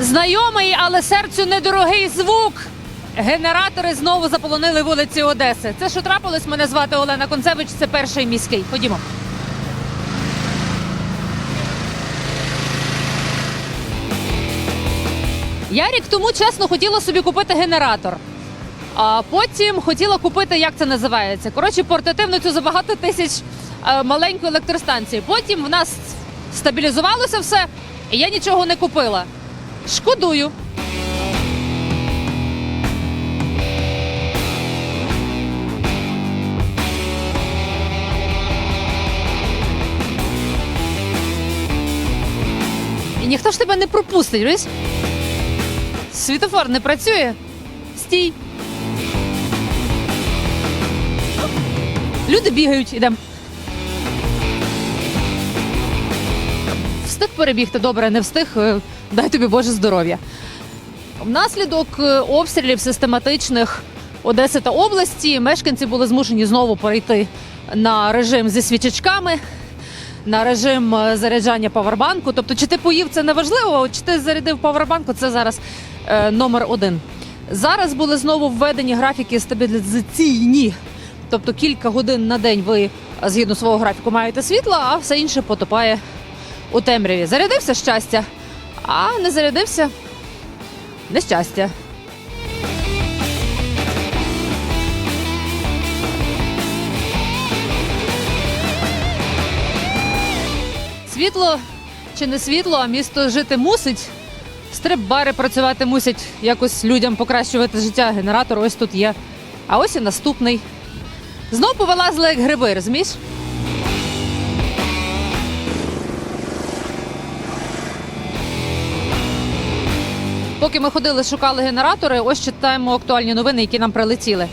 Знайомий, але серцю недорогий звук. Генератори знову заполонили вулиці Одеси. Це що трапилось? Мене звати Олена Концевич. Це перший міський. Ходімо. Я рік тому чесно хотіла собі купити генератор. А потім хотіла купити, як це називається. Коротше, портативну цю за багато тисяч е, маленьку електростанцію. Потім в нас стабілізувалося все, і я нічого не купила. Шкодую. І ніхто ж тебе не пропустить, розумієш? Світофор не працює. Стій. Люди бігають, ідемо. Встиг перебігти, добре, не встиг. е, Дай тобі Боже здоров'я. Внаслідок е, обстрілів систематичних Одеси та області мешканці були змушені знову перейти на режим зі свічечками, на режим е, заряджання павербанку. Тобто, чи ти поїв, це не важливо, чи ти зарядив павербанку, це зараз е, номер один. Зараз були знову введені графіки стабілізаційні. Тобто кілька годин на день ви згідно свого графіку маєте світло, а все інше потопає у темряві. Зарядився щастя, а не зарядився нещастя. Світло чи не світло, а місто жити мусить. Стрип-бари працювати мусять, якось людям покращувати життя. Генератор ось тут є. А ось і наступний. Знов повилазили як гриби, розумієш? Поки ми ходили, шукали генератори, ось читаємо актуальні новини, які нам прилетіли.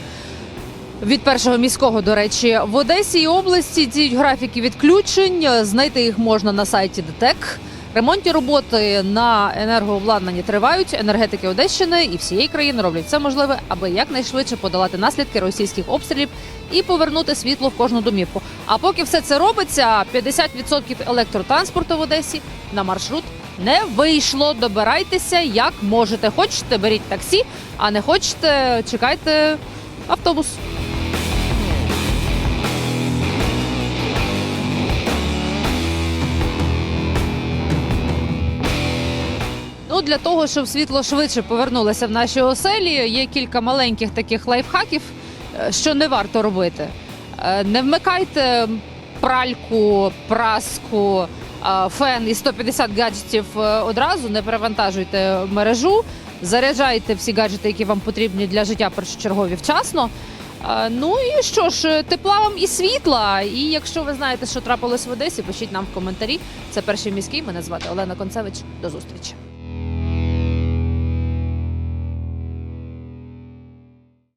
Від першого міського, до речі, в Одесі і області діють графіки відключень. Знайти їх можна на сайті ДТЕК. Ремонтні роботи на енергообладнанні тривають. Енергетики Одещини і всієї країни роблять все можливе, аби якнайшвидше подолати наслідки російських обстрілів і повернути світло в кожну домівку. А поки все це робиться, 50% електротранспорту в Одесі на маршрут не вийшло. Добирайтеся як можете. Хочете, беріть таксі, а не хочете, чекайте автобус. Ну, для того, щоб світло швидше повернулося в наші оселі, є кілька маленьких таких лайфхаків, е, що не варто робити. Е, Не вмикайте пральку, праску, фен і 150 гаджетів е, одразу, не перевантажуйте мережу, заряджайте всі гаджети, які вам потрібні для життя першочергові вчасно. Ну і що ж, тепла вам і світла. І якщо ви знаєте, що трапилось в Одесі, пишіть нам в коментарі. Це перший міський. Мене звати Олена Концевич. До зустрічі.